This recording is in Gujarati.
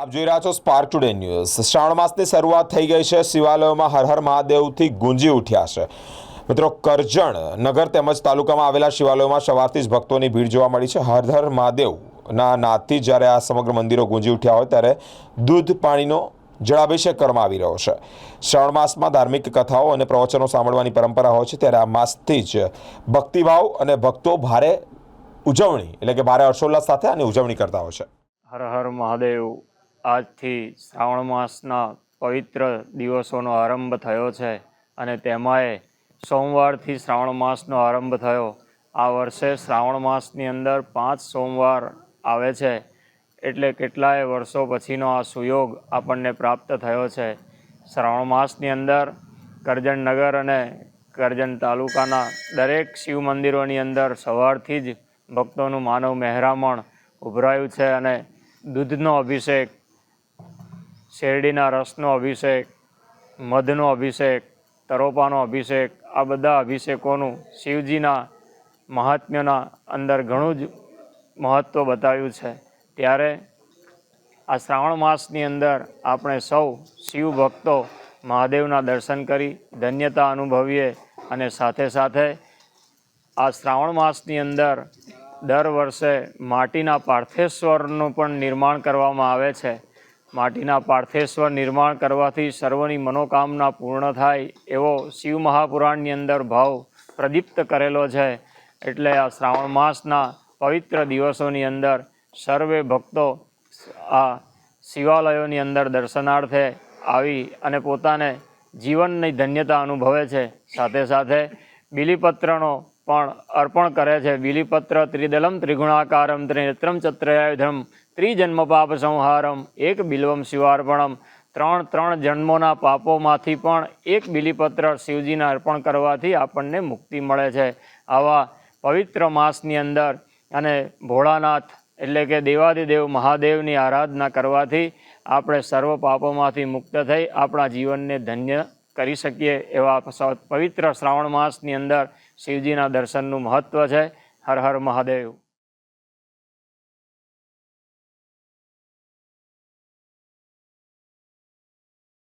આપ જોઈ રહ્યા છો સ્પાર્ક ટુડે ન્યૂઝ શ્રાવણ માસની શરૂઆત થઈ ગઈ છે. શિવાલયોમાં હર હર મહાદેવથી ગુંજી ઉઠ્યા છે. મિત્રો, કરજણ નગર તેમજ તાલુકામાં આવેલા શિવાલયોમાં સવારથી જ ભક્તોની ભીડ જોવા મળી છે. હર હર મહાદેવના નાદથી જ્યારે આ સમગ્ર મંદિરો ગુંજી ઉઠ્યા હોય ત્યારે દૂધ, પાણીનો જળાભિષેક કરવામાં આવી રહ્યો છે. શ્રાવણ માસમાં ધાર્મિક કથાઓ અને પ્રવચનો સાંભળવાની પરંપરા હોય છે. ત્યારે આ માસથી જ ભક્તિભાવ અને ભક્તો ભારે ઉજવણી, એટલે કે ભારે હર્ષોલ્લાસ સાથે આની ઉજવણી કરતા હોય છે. હર હર મહાદેવ. આજથી શ્રાવણ માસના પવિત્ર દિવસોનો આરંભ થયો છે અને તેમાંય સોમવારથી શ્રાવણ માસનો આરંભ થયો. આ વર્ષે શ્રાવણ માસની અંદર પાંચ સોમવાર આવે છે. એટલે કેટલાય વર્ષો પછીનો આ સુયોગ આપણને પ્રાપ્ત થયો છે. શ્રાવણ માસની અંદર કરજણનગર અને કરજણ તાલુકાના દરેક શિવ મંદિરોની અંદર સવારથી જ ભક્તોનું માનવ મહેરામણ ઉભરાયું છે અને દૂધનો અભિષેક શેરડીના રસનો અભિષેક, મધનો અભિષેક, તરોપાનો અભિષેક, આ બધા અભિષેકોનું શિવજીના મહાત્મ્યના અંદર ઘણું જ મહત્ત્વ બતાવ્યું છે. ત્યારે આ શ્રાવણ માસની અંદર આપણે સૌ શિવ ભક્તો મહાદેવના દર્શન કરી ધન્યતા અનુભવીએ અને સાથે સાથે આ શ્રાવણ માસની અંદર દર વર્ષે માટીના પાર્થેશ્વરનું પણ નિર્માણ કરવામાં આવે છે. માટીના પાર્થેશ્વર નિર્માણ કરવાથી સર્વની મનોકામના પૂર્ણ થાય એવો શિવ મહાપુરાણની અંદર ભાવ પ્રદીપ્ત કરેલો છે. એટલે આ શ્રાવણ માસના પવિત્ર દિવસોની અંદર સર્વે ભક્તો આ શિવાલયોની અંદર દર્શનાર્થે આવી અને પોતાને જીવનની ધન્યતા અનુભવે છે. સાથે સાથે બિલીપત્રનો પણ અર્પણ કરે છે. બિલીપત્ર ત્રિદલમ, ત્રિગુણાકારમ, ત્રિનેત્રમ, ચત્રયાયુધમ ત્રિજન્મ પાપ સંહારમ, એક બિલ્વમ શિવાર્પણમ. ત્રણ ત્રણ જન્મોના પાપોમાંથી પણ એક બિલીપત્ર શિવજીને અર્પણ કરવાથી આપણને મુક્તિ મળે છે. આવા પવિત્ર માસની અંદર અને ભોળાનાથ એટલે કે દેવાદિદેવ મહાદેવની આરાધના કરવાથી આપણે સર્વ પાપોમાંથી મુક્ત થઈ આપણા જીવનને ધન્ય કરી શકીએ એવા પવિત્ર શ્રાવણ માસની અંદર શિવજીના દર્શનનું મહત્ત્વ છે. હર હર મહાદેવ.